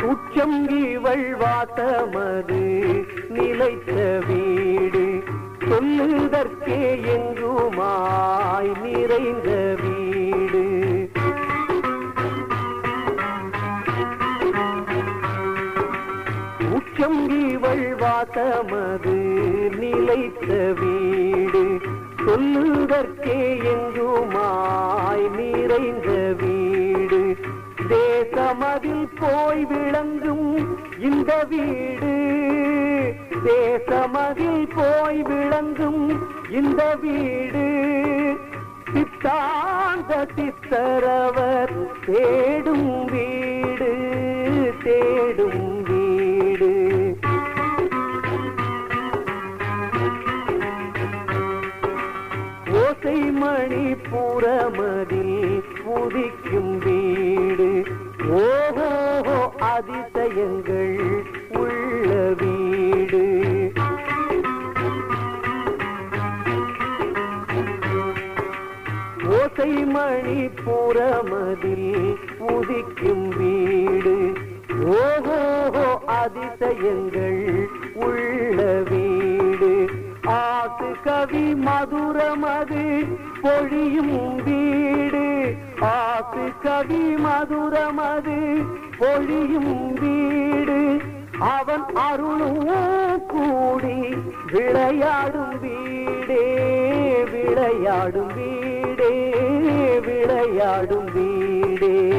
உச்சங்கிவள் வாசமது நிலைத்த வீடு. சொல்லுதற்கே எங்குமாய் நிறைந்த வீடு. உச்சங்கிவள் வாசமது நிலைத்த வீடு. சொல்லுதற்கே எங்குமாய் நிறைந்த வீடு தேசம் அதில் போய் விளங்கும் இந்த வீடு. தேசம் அதில் போய் விளங்கும் இந்த வீடு. சித்தாந்த சித்தரவர் தேடும் வீடு தேடும் வீடு. ஓசை மணி புறமதில் புதிக்கும் வீடு ஓஹோ அதிசயங்கள் உள்ள வீடு. ஓசை மணி புறமதில் உதிக்கும் வீடு. ஓஹோ அதிசயங்கள் உள்ள வீடு. ஆசு கவி மதுரமது பொழியும் வீடு. ஆசு கவி மதுரமது பொழியும் வீடு. அவன் அருளும் கூடி விளையாடும் வீடே விளையாடும் வீடே விளையாடும் வீடே.